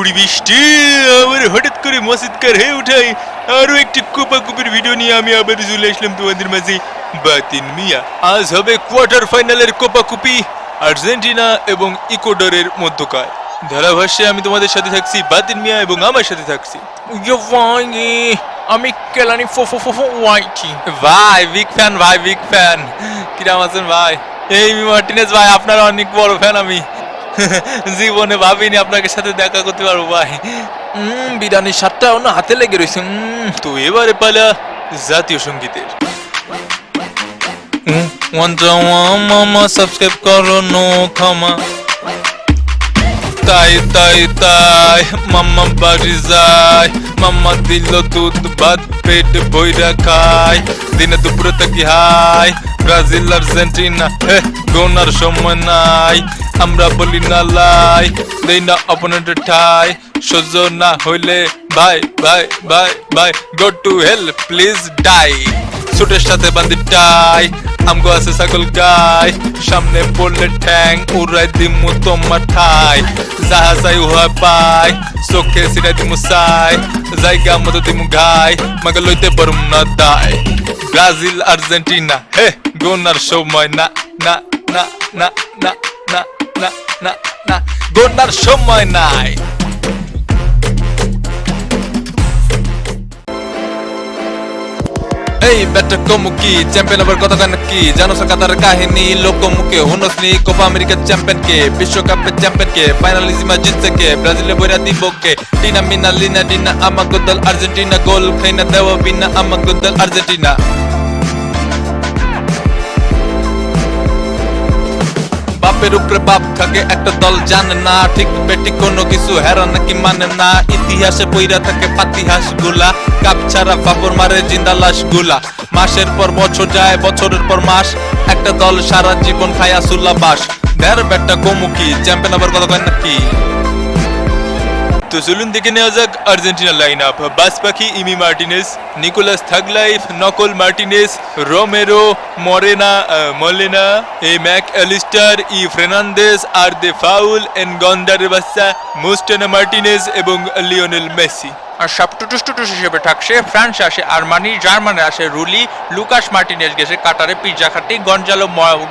কুড়ি বৃষ্টি। আবার হঠাৎ করে মসজিদকার হয়ে উঠাই। আরও একটি কোপাকুপির ভিডিও নিয়ে আমি আবার চলে আসলাম তোমাদের মাঝে। বাতিন মিয়া। আজ হবে কোয়ার্টার ফাইনালের কোপাকুপি আর্জেন্টিনা এবং ইকুয়েডরের মধ্যকার ধারাভাষ্যে আমি তোমাদের সাথে থাকছি বাতিন মিয়া এবং আমার সাথে থাকছি। আমি কেলানি ফো ফো ফো ওয়াইটি ভাই বিগ ফ্যান ভাই বিগ ফ্যান কিরাম আছেন ভাই? এই মি মার্টিনেস ভাই আপনার অনেক বড় ফ্যান আমি। জীবনে ভাবিনি আপনাকে সাথে দেখা করতে পারব, ভাই। হুম বিরিয়ানির অন্য হাতে লেগে রয়েছে। তো এবারে পালা জাতীয় সঙ্গীতের। সাবস্ক্রাইব করো নো ক্ষমা। তাই তাই তাই মাম্মা বাড়ি মাম্মা দিল দুধ, ভাত, পেট বইরা খায়। দিনে দুপুরে থাকি হাই ব্রাজিল, আর্জেন্টিনা গোনার সময় নাই। আমরা বলি না লাই, দেই না অপোনেন্টের ঠাই। সহ্য না হইলে ভাই ভাই ভাই ভাই go to hell please die সুটের সাথে বান্ধি টাই, আমগো আছে ছাগল গাই। সামনে পড়লে ঠ্যাং উড়াই দিমু তোমার ঠাই। যাহা চাই উহা পাই, চোখে সিরাই দিমু সাই জায়গা মতো দিমু ঘাই মাগে লইতে পারুম না দায় ব্রাজিল, আর্জেন্টিনা, হে, গোনার সময়, না না না না না। না না না না গোনার সময় নাই। এই ব্যাটটা কমুকি চ্যাম্পিয়ন হবার কথা কেন কি? জানো কাতার কাহিনী, লোকমুখে হুনসনি কোপা আমেরিকার চ্যাম্পিয়ন কে বিশ্বকাপের চ্যাম্পিয়ন কে ফাইনালিজিমা জিতছে কে, ব্রাজিলে বইরা দিব কে? টিনা মিনা, লিনা ডিনা, আমাগো দল আর্জেন্টিনা, গোল খাইনা, দেওয়া বিনা, আমাগো দল আর্জেন্টিনা। বাপের উপরে বাপ থাকে একটা দল, জানে না ঠিক পেটি কোনো কিছু হেরা নাকি মানে না। ইতিহাসে বইরা থাকে পাতিহাসগুলা কাপ ছাড়া বাপর মারে জিন্দা লাশগুলা মাসের পর বছর যায়, বছরের পর মাস, একটা দল সারা জীবন খায় আসুল্লা বাস। দেড় ব্যাটটা কমুকি চ্যাম্পিয়ন আবার কথা কয় নাকি তো চলুন দেখে নেওয়া যাক আর্জেন্টিনা লাইন আপ বাস পাখি ইমি মার্টিনেস নিকোলাস থাগলাইফ, নকল মার্টিনেস রোমেরো, মরেনা মলেনা A Mac Allister, E Fernandez R they foul এন গন্ডারের বাচ্চা, মুস্টানা মার্টিনেস এবং লিওনেল মেসি। আর সব টুটুস হিসেবে থাকছে ফ্রান্স, আসে আর্মানি, জার্মানে আসে রুলি, লুকাস মার্টিনেস গেছে কাটারে পিৎজা খাটি, গঞ্জালো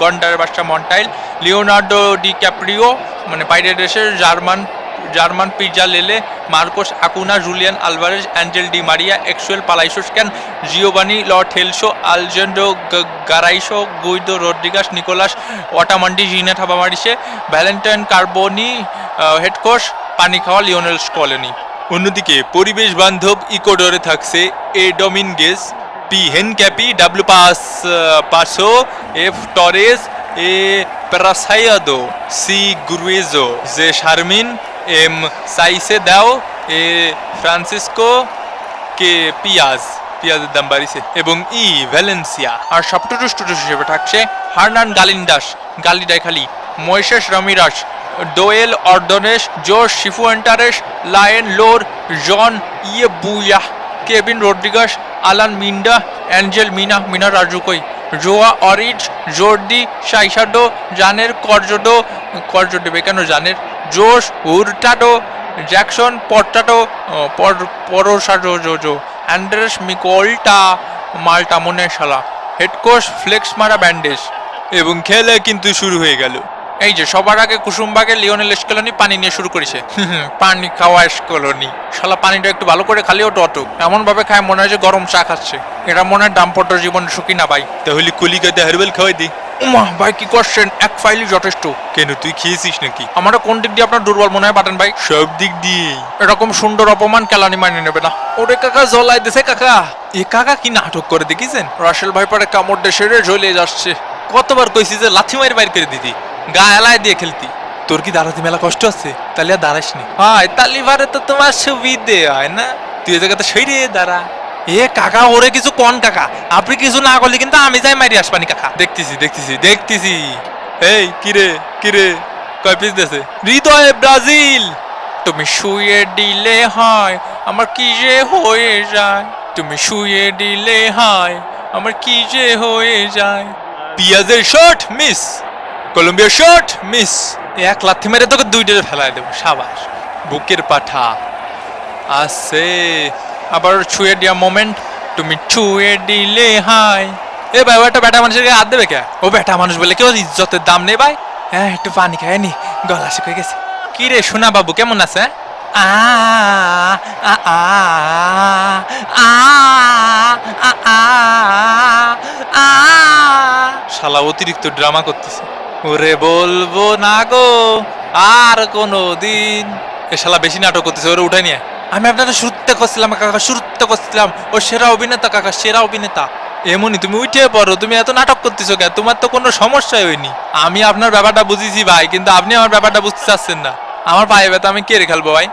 গন্ডারের বাচ্চা মন্টাইল লিওনার্ডো ডি ক্যাপ্রিও মানে বাইরের দেশের German German pizza লেলে Marcos Acuna, Julian Alvarez, Angel Di Maria, Exequiel Palacios, can Giovani, Lo Celso Alejandro Garnacho, Guido Rodriguez, Nicolas Otamendi জিনেট হাবামারিসে ভ্যালেন্টাইন কার্বনি হেডকোস পানি খাওয়া লিওনেল স্কলেনি। অন্যদিকে পরিবেশ বান্ধব ইকোডরে থাকছে A Dominguez, P Hincapie W pass Passo, F Torres, A Preciado, C Gruezo, J Sarmiento M Caicedo, A Francisco কে পিয়াজ, পিয়াজের দাম বাড়িছে, এবং ই ভ্যালেন্সিয়া। আর সব টুটুস টুটুস হিসেবে থাকছে হার্নান গালিন্দাস গালিডাই খালি মহেশেষ রমিরাস দোয়েল অর্দনেশ জোশ শিফুয়েন্টারেস, লায়ন লোর, জন ইয়ে বুয়াহ Kevin Rodriguez, Alan Minda, Angel Mena Mena রাজুকই, জোয়া অরিজ, জোরদি, সাইসাডো, জানের করজোডো করজোডো কেন জানের? জোশ উরটাটো জ্যাকসন পরোসাডো জোজো অ্যান্ড্রেস মিকোলটা, মাল্টা মনে শালা হেড কোচ ফ্লেক্স মারা ব্যান্ডেজ। এবং খেলা কিন্তু শুরু হয়ে গেল। এই যে সবার আগে কুসুমবাগে লিওনেল স্কলনি পানি নিয়ে শুরু করেছে। পানি খাওয়া স্কলনি শালা পানিটা একটু ভালো করে খালিও টটক এমন ভাবে খায় মনে হয় যে গরম চা খাচ্ছে। এটা মনে হয় দাম্পত্য জীবন সুখী না ভাই। তাহলে কলিকাতা হারবেল খাওয়াই দি। উমা ভাই কি করছেন? এক ফাইলই যথেষ্ট। কেন তুই খেয়েছিস নাকি? আমার কোন দিক দিয়ে আপনার দুর্বল মনে হয় বাটেন ভাই? সব দিক দিয়েই। এরকম সুন্দর অপমান কেলানি মানে নেবে না। ওরে কাকা জলাই দিছে কাকা। এ কাকা কি নাটক করে দেখিছেন? রাসেল ভাই পরে কামড় দেশে জ্বলে যাচ্ছে। কতবার কইছি যে লাথি মারি বাইর করে দিতি। গা এলায় দিয়ে খেলতি। তোর কি দাঁড়াতে মেলা কষ্ট আছে? তাহলে আর দাঁড়াস নি হয় তালিবারে তো তোমার সুবিধে হয় না? তুই জায়গাতে সইরে দাঁড়া। এ কাকা, ওরে কিছু কোন কাকা? আপনি কিছু না করলে কিন্তু আমি যাই মারি আসবানি কাকা। দেখতেছি দেখতেছি দেখতেছি। এই কিরে কিরে কয় পিস দেছে হৃদয় ব্রাজিল। তুমি শুয়ে দিলে হয়, আমার কি যে হয়ে যায়? তুমি শুয়ে দিলে হয়, আমার কি যে হয়ে যায়? পিয়াজের শট মিস কলম্বিয়ার শট মিস এক লাথি মেরে তোকে দুইটারে ফেলায় দেবো সাবাস। বুকের পাঠা। আছে আবার ছুঁয়ে দেওয়া মোমেন্ট তুমি ছুঁয়ে দিলে হাই এ ভাই ও একটা ব্যাটা মানুষের গায়ে হাত দেবে কে? ও ব্যাটা মানুষ বলে কেউ ইজ্জতের দাম নেই ভাই। হ্যাঁ একটু পানি খায় নি গলা শুকিয়ে গেছে। কি রে সোনা বাবু কেমন আছে আ আ আ আ আ আ আ শালা অতিরিক্ত ড্রামা করতেছে। ওরে বলব না গো, আর কোনো দিন এ শালা বেশি নাটক করতেছে, ওরে উঠাই নিয়ে। আমি আপনারা শুরুতে করছিলাম, কাকা, শুরুতে করছিলাম। ও সেরা অভিনেতা, কাকা, সেরা অভিনেতা। এমনই তুমি উঠে পড়ো, তুমি এত নাটক করতেছো কেন? তোমার তো কোনো সমস্যাই হয়নি। আমি আপনার ব্যাপারটা বুঝেছি ভাই, কিন্তু আপনি আমার ব্যাপারটা বুঝতে চাচ্ছেন না। আমার পায়ে ব্যথা, আমি কে রে খেলব ভাই।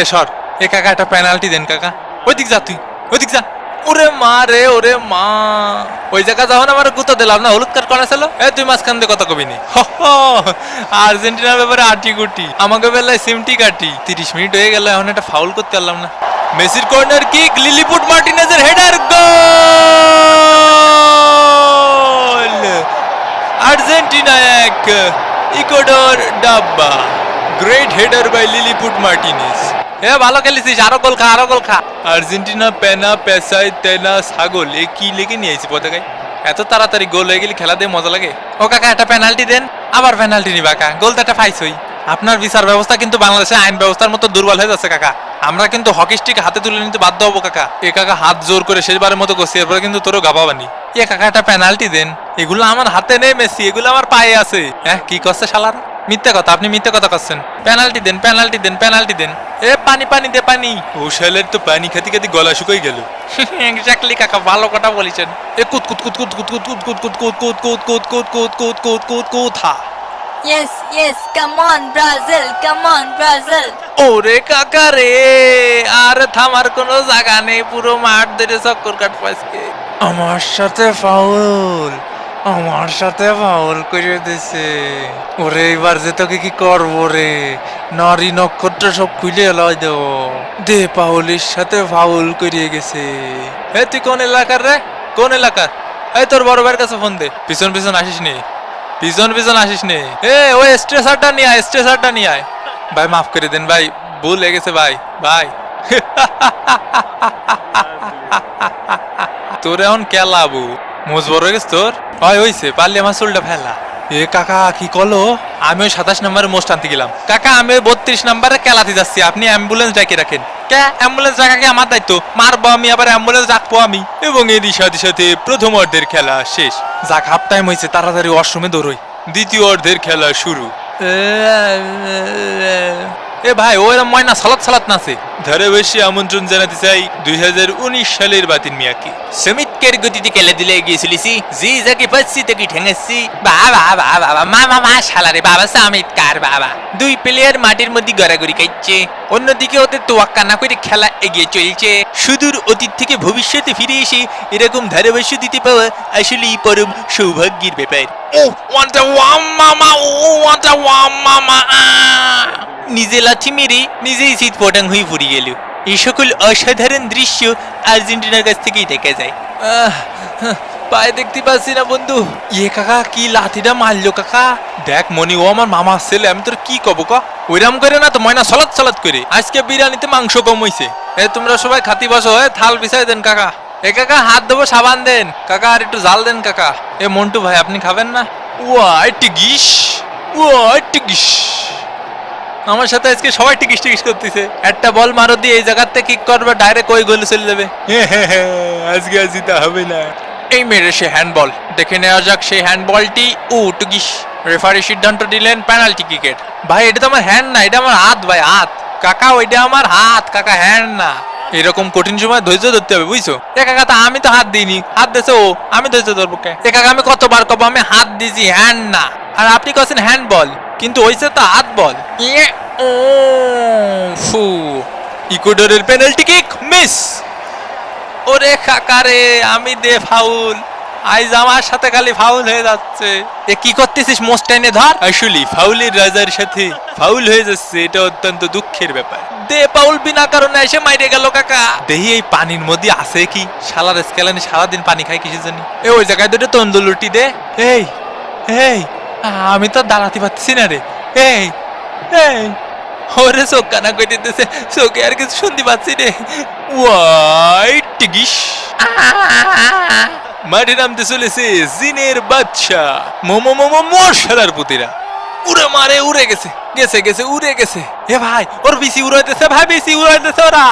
এ সর, এ কাকা, একটা পেনাল্টি দেন, কাকা। ওই দিক যা তুই ওই দিক যা। ওরে মা রে ওরে মা। ওই জায়গা যখন আমার গুতো দিলাম না হলুদ কার্ড করা ছিল। এ তুই মাঝখান দিয়ে কথা কবি নি হ, হ, আর্জেন্টিনার ব্যাপারে আটি গুটি। আমাকে বেলায় সিমটি কাটি। তিরিশ মিনিট হয়ে গেল এখন একটা ফাউল করতে পারলাম না। মেসির কর্নার কিক লিলিপুট মার্টিনেজের হেডার গোল! আর্জেন্টিনা এক ইকুয়েডর ডাব্বা। Great header by Lilliput Martinez. এ ভালো খেলেছিস আরও গোল খা আরও গোল খা। আর্জেন্টিনা পেনা পেসাই তেনা ছাগল এ কি লেগে নিয়ে আইছি পতাকায়? এত তাড়াতাড়ি গোল হয়ে গেলে খেলা দিয়ে মজা লাগে। ও কাকা একটা পেনাল্টি দেন। আবার পেনাল্টি নিবা কাকা। গোল তো একটা পাইছই আপনার বিচার ব্যবস্থা কিন্তু বাংলাদেশের আইন ব্যবস্থার মতো দুর্বল হয়ে যাচ্ছে কাকা। আমরা কিন্তু হকি স্টিক হাতে তুলে নিতে বাধ্য হব কাকা। এ কাকা হাত জোর করে শেষবারের মতো করছি এরপরে কিন্তু তোরও গাবাবানি এ কাকা একটা পেনাল্টি দেন। এগুলো আমার হাতে নেই মেসি এগুলো আমার পায়ে আছে। হ্যাঁ কি করছে শালার? মিথ্যে কথা আপনি মিথ্যে কথা করছেন পেনাল্টি দেন পেনাল্টি দেন পেনাল্টি দেন এ পানি পানি দে পানি ও শালের তো পানি খাতি খাতি গলা শুকাই গেল এক্স্যাক্টলি কাকা ভালো কথা বলেছেন এ কুত কুত কুত কুত কুত কুত কুত কুত কুত কুত কুত কুত কুত কুত কুত কুত কুত কুত কুত থা Yes, yes, come on, Brazil, come on, Brazil. ওরে কাকা রে আর থামার কোনো জায়গা নেই পুরো মাঠ ধরে চক্কর কাট পাইছে আমার সাথে ফাউল আমার সাথে ফাউল করে দিছে। ওরে, এবার যে তোকে কি করব রে? নারী নক্ষত্র সব খুলে লয় দেব দে পাউলির সাথে ফাউল করিয়ে গেছে। এ তুই কোন এলাকার রে? কোন এলাকার? এই, তোর বড় ভাইয়ের কাছে ফোন দে। পিছন পিছন আসিস নে। পিছন পিছন আসিস নে। এ, ওই স্ট্রেসারটা নিয়ে আয়, স্ট্রেসারটা নিয়ে আয়। ভাই, মাফ করে দেন ভাই, ভুল গেছে ভাই ভাই। তোর এখন কেলাবু মোজ বড় গেছে তোর? হয় হইছে, পারলে আমার চুলটা ফেলা। এ কাকা, কি কলো? আমি ওই সাতাশ নম্বরে মোস্ট আনতে গেলাম। কাকা, আমি বত্রিশ নম্বরে কেলাতে যাচ্ছি। আপনি অ্যাম্বুলেন্স ডাকে রাখেন। কে? অ্যাম্বুলেন্স ডাকাকে আমার দায়িত্ব? মারবো আমি, আবার অ্যাম্বুলেন্স ডাকবো আমি। এবং এরই সাথে সাথে প্রথম অর্ধের খেলা শেষ। যাক হাফ টাইম হয়েছে তাড়াতাড়ি ওয়াশরুমে দৌড়ই। দ্বিতীয় অর্ধের খেলা শুরু। এ ভাই ওইরকম ময়না সালাত সালাত নাচে। ধারে বসে আমন্ত্রণ জানাতে চাই দুই সালের বাতিন মিয়াকে। সমিতকের গতিতে খেলে দিলে গিয়েছিলিসি জি যাকে পাচ্ছি তাকে ঠেঙেছি। বাবা বাবা বাবা মামা মা মা শালারে বাবা সামিত কার বাবা। দুই প্লেয়ার মাটির মধ্যে গড়াগড়ি খাইছে অন্যদিকে ওদের তোয়াক্কা না করে খেলা এগিয়ে চলছে। সুদূর অতীত থেকে ভবিষ্যতে ফিরে এসে এরকম ধারাভাষ্য দিতে পাওয়া আসলেই পরম সৌভাগ্যের ব্যাপার। ও ওয়ান্টা ওয়াম মামা ও ওয়ান্টা ওয়াম মামা নিজে লাঠি মেরে নিজেই শীত পটাং হয়ে পড়ে গেল। এই সকল অসাধারণ দৃশ্য আর্জেন্টিনার কাছ থেকেই দেখা যায়। পায়ে দেখতে পাচ্ছি না বন্ধু। ইয়ে কাকা কি লাথিটা মারলো কাকা? দেখ মনি ও আমার মামার ছেলে আমি তোর কি কব ক? ওইরাম করে না তো ময়না সলাৎ সলাৎ করে। আজকে বিরিয়ানিতে মাংস কম হইছে। এ তোমরা সবাই খাতি বসো এ থাল বিছাই দেন কাকা। এ কাকা হাত দেবো সাবান দেন। কাকা আর একটু জাল দেন কাকা। এ মন্টু ভাই আপনি খাবেন না? ওয়া টিগিস ওয়া টিগিস আমার সাথে আজকে সবাই টিকিস টিকিস করতেছে। একটা বল মারো দিয়ে এই জায়গাতে কিক করবে ডাইরেক্ট ওই গোলে চলে যাবে। আজকে আর জিতা হবে না। এই মেরে সে হ্যান্ডবল দেখে নেওয়া যাক সেই হ্যান্ডবলটি ও টুকিস। রেফারি সিদ্ধান্ত দিলেন পেনাল্টি ক্রিকেট ভাই এটা তো আমার হ্যান্ড না এটা আমার হাত ভাই হাত। কাকা ওইটা আমার হাত। কাকা হ্যান্ড না। এরকম কঠিন সময় ধৈর্য ধরতে হবে বুঝছ? এ কাকা তা আমি তো হাত দিইনি। হাত দিয়েছে ও আমি ধৈর্য ধরবো কে? এ কাকা আমি কতবার কব আমি হাত দিয়েছি হ্যান্ড না। আর আপনি কছেন হ্যান্ড বল কিন্তু হইছে তো হাত বল। ইয়ে ও। ফু ইকুয়েডরের পেনাল্টি কিক মিস। ওরে কাকারে আমি দে ফাউল। আইজ আমার সাথে খালি ফাউল হয়ে যাচ্ছে। এ কি করতেছিস মোস্টাইনে ধর। আসলে ফাউলের রাজার সাথে ফাউল হয়ে যাচ্ছে এটা অত্যন্ত দুঃখের ব্যাপার। দে পাউল বিনা কারণে এসে মাইরে গেল কাকা। দেহি এই পানির মধ্যে আছে কি? শালার স্কেলানি সারাদিন পানি খাই কিসের জন্য? এ ওই জায়গায় দুটো তন্দুলুটি দে। এই এই। আমি তো দাঁড়াতে পারছি না রে। এই এই, ওরে চোখ কানা কই দিতেছে, চোখে আর কিছু শুনতে পাচ্ছি রে হোয়াইট টিগিস। মাঠে নামতে চলেছে জিনের বাচ্চা মোমো মোমো মশালার পুতিরা। উড়ে মারে, উড়ে গেছে গেছে গেছে, উড়ে গেছে। এ ভাই, ওর বিসি উড়াইতেছে, ভাই বিসি উড়াইতেছে ওরা!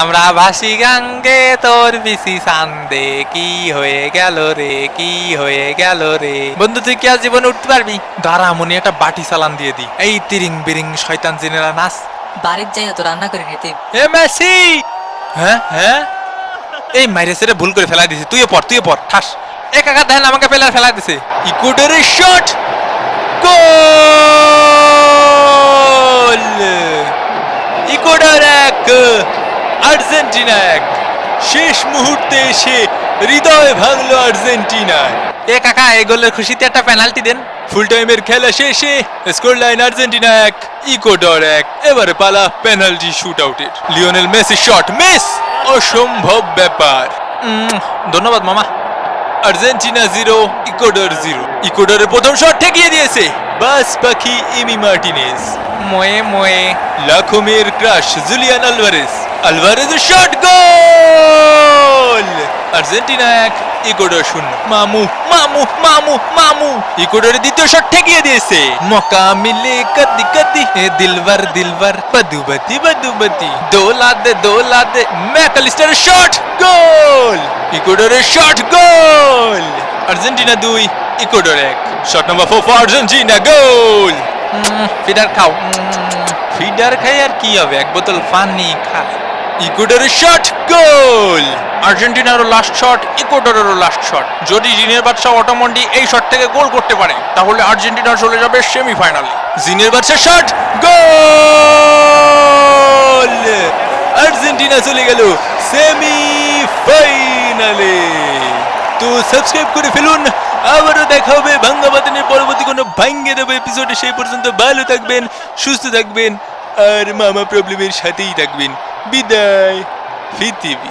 আমরা ভাসি গাঙ্গে তোর বিসি সান্দে। কি হয়ে গেল রে কি হয়ে গেল রে? বন্ধু তুই কি আর জীবনে উঠতে পারবি? দাঁড়া মনে একটা বাটি চালান দিয়ে দি। এই তিরিং বিরিং শয়তান জিনেরা নাচ। বাড়ির যাই তো রান্না করে নিতে। এ মেসি! হ্যাঁ হ্যাঁ? এই মাইরে সেরে ভুল করে ফেলাই দিছে। তুইও পড় তুইও পড় ঠাস। এক একা দেখেন আমাকে ফেলা ফেলাই দিছে। ইকুয়েডরের শট গোল! ইকুয়েডর এক! আর্জেন্টিনা এক। শেষ মুহূর্তে এসে হৃদয় ভাঙল আর্জেন্টিনার এ কাকা এই গোলের খুশিতে একটা পেনাল্টি দেন। ফুল টাইমের খেলা শেষে স্কোর লাইন আর্জেন্টিনা এক ইকুয়েডর এক। এবারে পালা পেনাল্টি শুট আউটের লিওনেল মেসি শট মিস অসম্ভব ব্যাপার। ধন্যবাদ মামা। আর্জেন্টিনা জিরো ইকুয়েডর জিরো ইকুয়েডরের প্রথম শট ঠেকিয়ে দিয়েছে। বাস পাখি ইমি মার্টিনেজ। ময়ে ময়ে। লাখোমের ক্রাশ জুলিয়ান আলভারেজ আলভারেজের শট গোল আর্জেন্টিনা এক, ইকুয়েডর শূন্য। মামু মামু মামু মামু। ইকুয়েডরের দ্বিতীয় শট ঠেকিয়ে দিয়েছে। মকা মিলে কদি কদি। এ দিলবার দিলবার। বদুবতি বদুবতি। দোলা দে দোলা দে ম্যাকালিস্টারের শট গোল ইকুয়েডরের শট গোল আর্জেন্টিনা দুই, ইকুয়েডর এক। Shot number four for Argentina goal feeder খাও। ফিডার খাই আর কি হবে? এক বোতল পানি খা। ইকুয়েডরের শট গোল আর্জেন্টিনারও লাস্ট শট ইকুয়েডরেরও লাস্ট শট যদি জিনের বাদশা অটোমন্ডি এই শট থেকে গোল করতে পারে, তাহলে আর্জেন্টিনা চলে যাবে সেমিফাইনালে জিনের বাচ্চা শট গোল আর্জেন্টিনা চলে গেল সেমি ফাইনালে তো সাবস্ক্রাইব করে ফেলুন আবারও দেখা হবে ভাঙ্গাবাদনের পরবর্তী কোনো ভাঙ্গে দেবো এপিসোডে সেই পর্যন্ত ভালো থাকবেন সুস্থ থাকবেন আর মামা প্রবলেমের সাথেই থাকবেন বিদায় পৃথিবী